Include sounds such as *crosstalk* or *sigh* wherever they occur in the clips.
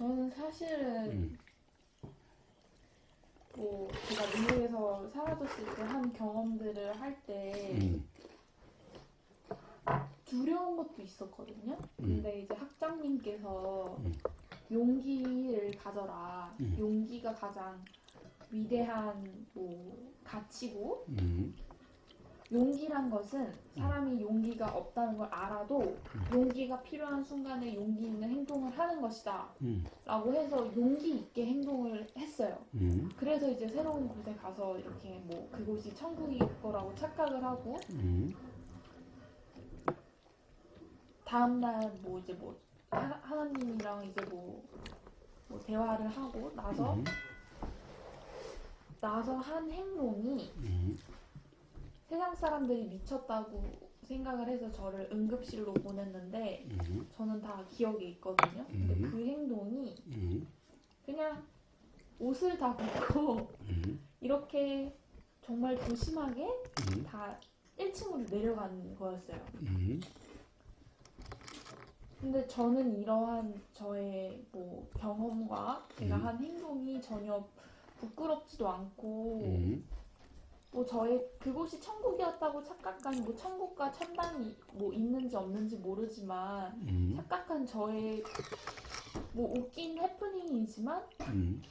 저는 사실은 음. 뭐 제가 미국에서 사라졌을 때 한 경험들을 할 때 음. 두려운 것도 있었거든요. 음. 근데 이제 학장님께서 음. 용기를 가져라. 음. 용기가 가장 위대한 뭐 가치고 음. 용기란 것은 사람이 용기가 없다는 걸 알아도 용기가 필요한 순간에 용기 있는 행동을 하는 것이다. 음. 라고 해서 용기 있게 행동을 했어요. 음. 그래서 이제 새로운 곳에 가서 이렇게 뭐 그곳이 천국일 거라고 착각을 하고 음. 다음날 뭐 이제 뭐 하, 하나님이랑 이제 뭐, 뭐 대화를 하고 나서 음. 나서 한 행동이 음. 세상 사람들이 미쳤다고 생각을 해서 저를 응급실로 보냈는데 음. 저는 다 기억에 있거든요. 근데 음. 그 행동이 음. 그냥 옷을 다 벗고 음. 이렇게 정말 조심하게 음. 다 1층으로 내려간 거였어요. 음. 근데 저는 이러한 저의 뭐 경험과 제가 음. 한 행동이 전혀 부끄럽지도 않고 음. 뭐 저의 그곳이 천국이었다고 착각한 뭐 천국과 천당이 뭐 있는지 없는지 모르지만 음. 착각한 저의 뭐 웃긴 해프닝이지만 음.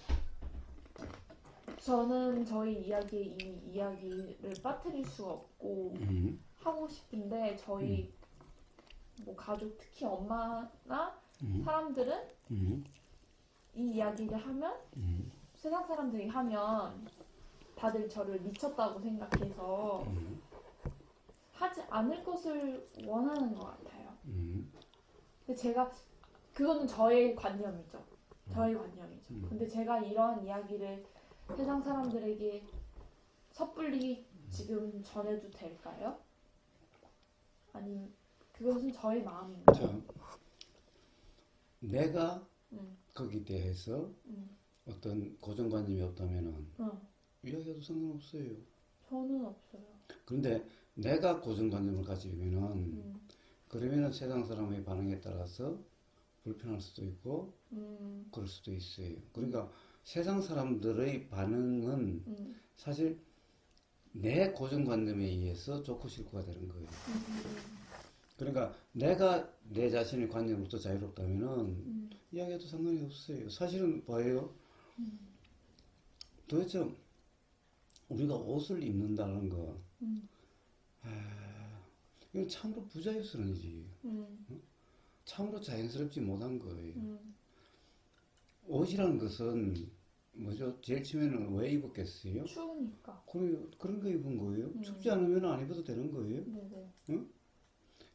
저는 저희 이야기에 이 이야기를 빠뜨릴 수가 없고 음. 하고 싶은데 저희 뭐 가족 특히 엄마나 음. 사람들은 음. 이 이야기를 하면 음. 세상 사람들이 하면 다들 저를 미쳤다고 생각해서 음. 하지 않을 것을 원하는 것 같아요. 음. 근데 제가 그거는 저의 관념이죠. 저의 관념이죠. 음. 근데 제가 이러한 이야기를 세상 사람들에게 섣불리 지금 전해도 될까요? 아니 그것은 저의 마음입니다. 자, 내가 음, 거기에 대해서 음, 어떤 고정관념이 없다면은 어, 이야기해도 상관없어요. 저는 없어요. 그런데 내가 고정관념을 가지면은 음, 그러면은 세상 사람의 반응에 따라서 불편할 수도 있고 음, 그럴 수도 있어요. 그러니까 세상 사람들의 반응은 음, 사실 내 고정관념에 의해서 좋고 싫고가 되는 거예요. 음, 그러니까 내가 내 자신의 관념으로부터 자유롭다면은 음, 이야기해도 상관이 없어요. 사실은 뭐예요? 음, 도대체 우리가 옷을 입는다는 거, 음, 아, 이건 참으로 부자유스러운지, 음, 참으로 자연스럽지 못한 거예요. 음, 옷이라는 것은 뭐죠? 제일 처음에는 왜 입었겠어요? 추우니까. 그런, 그런 거 입은 거예요. 음. 춥지 않으면 안 입어도 되는 거예요. 네네.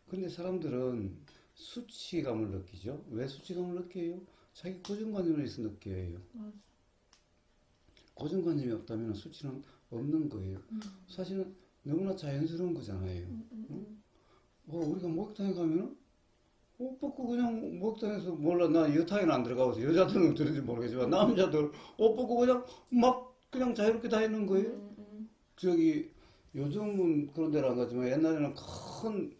근데 사람들은 수치감을 느끼죠. 왜 수치감을 느껴요? 자기 고정관념에 서 느껴요. 맞아. 고정관념이 없다면 수치는 없는 거예요. 음, 사실은 너무나 자연스러운 거잖아요. 음, 음, 음. 어, 우리가 목욕탕에 가면은 옷 벗고 그냥 목욕탕에서 몰라 나 여탕에는 안 들어가서 여자들은 어쩌는지 모르겠지만 남자들 옷 벗고 그냥 막 그냥 자유롭게 다니는 거예요. 저기 요즘은 그런 데로 안 가지만 옛날에는 큰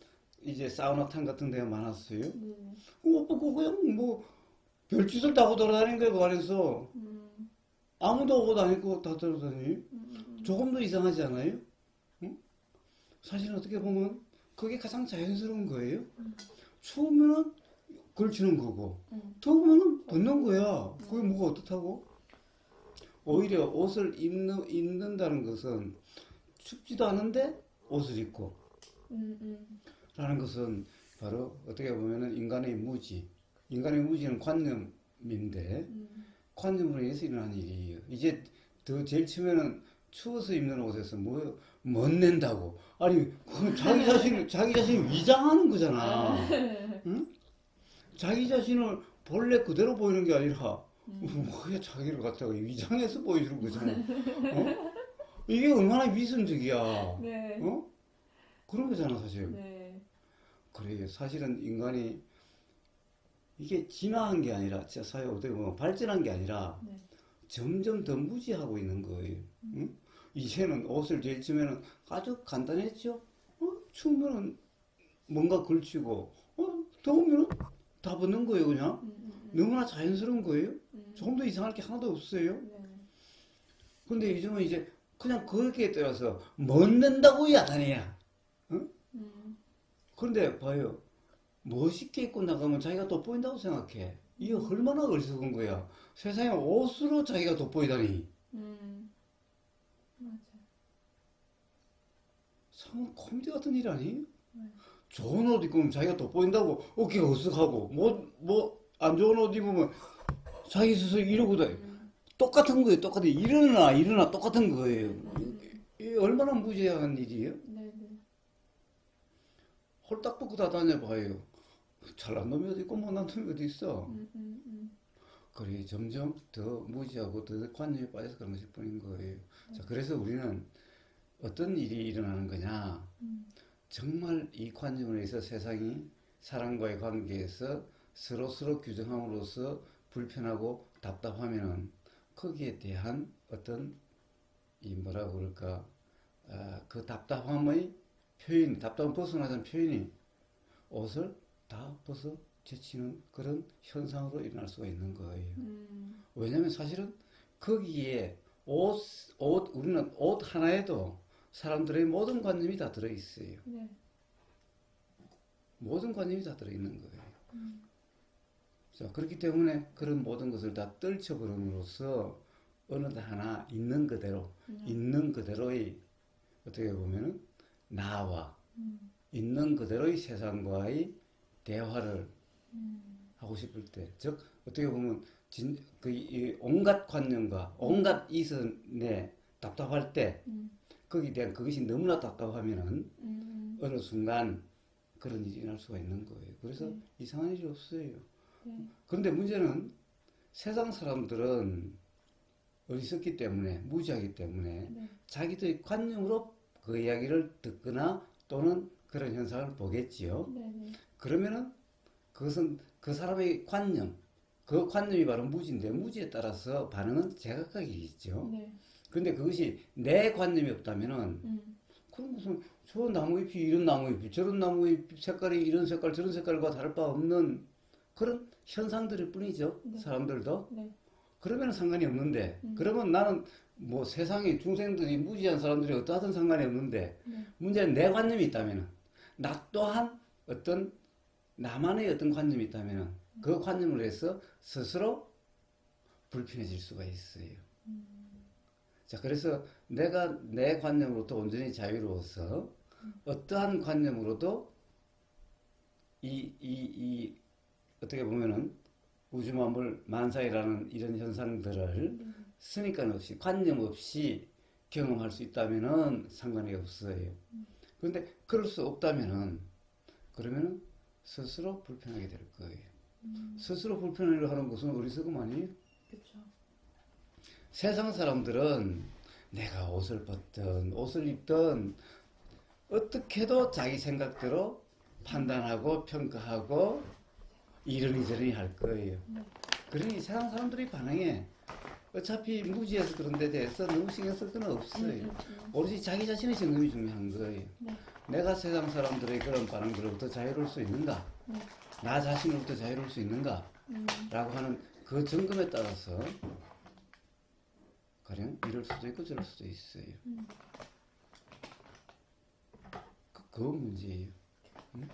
이제 사우나탕 같은 데가 많았어요. 네. 옷 벗고 그냥 뭐 별짓을 다 하고 돌아다니는 거예요 그 안에서 음, 아무도 옷안 입고 다 돌아다니. 음, 음, 조금도 이상하지 않아요? 응? 사실 어떻게 보면 그게 가장 자연스러운 거예요. 추우면은 걸치는 거고 음, 더우면은 벗는 거야. 그게 뭐가 어떻다고? 오히려 옷을 입는, 입는다는 것은 춥지도 않은데 옷을 입고 음, 음, 라는 것은 바로 어떻게 보면은 인간의 무지. 인간의 무지는 관념인데 음, 관념으로 인해서 일어나는 일이에요. 이제 더 제일 처음에는 추워서 입는 옷에서 뭐 멋낸다고. 아니 그건 자기 *laughs* 자신을 자기 자신을 위장하는 거잖아. *laughs* 응? 자기 자신을 본래 그대로 보이는 게 아니라 음. 뭐야 자기를 갖다가 위장해서 보여주는 거잖아. 어? 이게 얼마나 위선적이야. 네. 어? 그런 거잖아 사실. 네. 그래요. 사실은 인간이 이게 진화한 게 아니라 진짜 사회 어떻게 보면 발전한 게 아니라 네. 점점 더 무지하고 있는 거예요. 응? 이제는 옷을 제일 처음에는 아주 간단했죠. 어? 추우면은 뭔가 걸치고, 어? 더우면은 다 벗는 거예요, 그냥. 음, 음, 음. 너무나 자연스러운 거예요. 음. 조금 더 이상할 게 하나도 없어요. 네. 근데 요즘은 이제 그냥 거기에 따라서 멋낸다고 야단이야. 음. 그런데 봐요. 멋있게 입고 나가면 자기가 돋보인다고 생각해. 이게 얼마나 어리석은 거야. 세상에 옷으로 자기가 돋보이다니. 음. 맞아. 참 코미디 같은 일 아니? 네. 좋은 옷 입고 자기가 돋보인다고 어깨가 으쓱하고 뭐 뭐 안 좋은 옷 입으면 자기 스스로 이러고 다 음. 똑같은 거예요. 똑같아. 일어나 일어나 똑같은 거예요. 이게 얼마나 무지한 일이에요? 네, 네. 홀딱 벗고 다 다녀봐요. 잘난 놈이 어디 있고 못난 놈이 어디 있어. 음, 음, 음. 그래 점점 더 무지하고 더 관념에 빠져서 그런 것일 뿐인 거예요. 자, 그래서 우리는 어떤 일이 일어나는 거냐? 음. 정말 이 관념으로 해서 세상이 사람과의 관계에서 서로 서로 규정함으로써 불편하고 답답하면은 거기에 대한 어떤 이 뭐라고 그럴까 아, 그 답답함의 표현, 답답함 벗어나자는 표현이 옷을 다 벗어 제치는 그런 현상으로 일어날 수가 있는 거예요. 음. 왜냐면 사실은 거기에 옷, 옷, 우리는 옷 하나에도 사람들의 모든 관념이 다 들어있어요. 네. 모든 관념이 다 들어있는 거예요. 음. 자, 그렇기 때문에 그런 모든 것을 다 떨쳐버림으로써 어느 하나 있는 그대로, 네. 있는 그대로의 어떻게 보면은 나와 음. 있는 그대로의 세상과의 대화를 음. 하고 싶을 때, 즉 어떻게 보면 진, 그 이, 온갖 관념과 온갖 이선에 답답할 때 음. 거기에 대한 그것이 너무나 답답하면은 음. 어느 순간 그런 일이 일어날 수가 있는 거예요. 그래서 네. 이상한 일이 없어요. 네. 그런데 문제는 세상 사람들은 어리석기 때문에 무지하기 때문에 네. 자기들의 관념으로 그 이야기를 듣거나 또는 그런 현상을 보겠지요. 네. 네. 그러면은 그것은 그 사람의 관념, 그 관념이 바로 무지인데 무지에 따라서 반응은 제각각이겠죠. 네. 그런데 그것이 내 관념이 없다면은 음. 그럼 무슨 저 나무잎이 이런 나무잎이 저런 나무잎 색깔이 이런 색깔 저런 색깔과 다를 바 없는 그런 현상들일 뿐이죠. 네. 사람들도. 네. 그러면 상관이 없는데 음. 그러면 나는 뭐 세상에 중생들이 무지한 사람들이 어떠하든 상관이 없는데 네. 문제는 내 관념이 있다면은 나 또한 어떤 나만의 어떤 관념이 있다면은 그 관념으로 해서 스스로 불편해질 수가 있어요. 자, 그래서 내가 내 관념으로부터 온전히 자유로워서 어떠한 관념으로도 이, 이, 이, 어떻게 보면은 우주만물 만사이라는 이런 현상들을 네. 선입관 없이, 관념 없이 경험할 수 있다면은 상관이 없어요. 그런데 그럴 수 없다면은, 그러면은 스스로 불편하게 될 거예요. 음. 스스로 불편하려 하는 것은 어리석음 아니에요? 그렇죠. 세상 사람들은 내가 옷을 벗든 옷을 입든 어떻게도 자기 생각대로 판단하고 평가하고 이러니 저러니 할 거예요. 그러니 세상 사람들이 반응해. 어차피 무지해서 그런 데 대해서 너무 신경 쓸 건 없어요. 음, 음, 오로지 자기 자신의 점검이 중요한 거예요. 네. 내가 세상 사람들의 그런 반응들로부터 자유로울 수 있는가? 네. 나 자신으로부터 자유로울 수 있는가? 음. 라고 하는 그 점검에 따라서 가령 이럴 수도 있고 저럴 수도 있어요. 음. 그, 그건 문제예요. 응?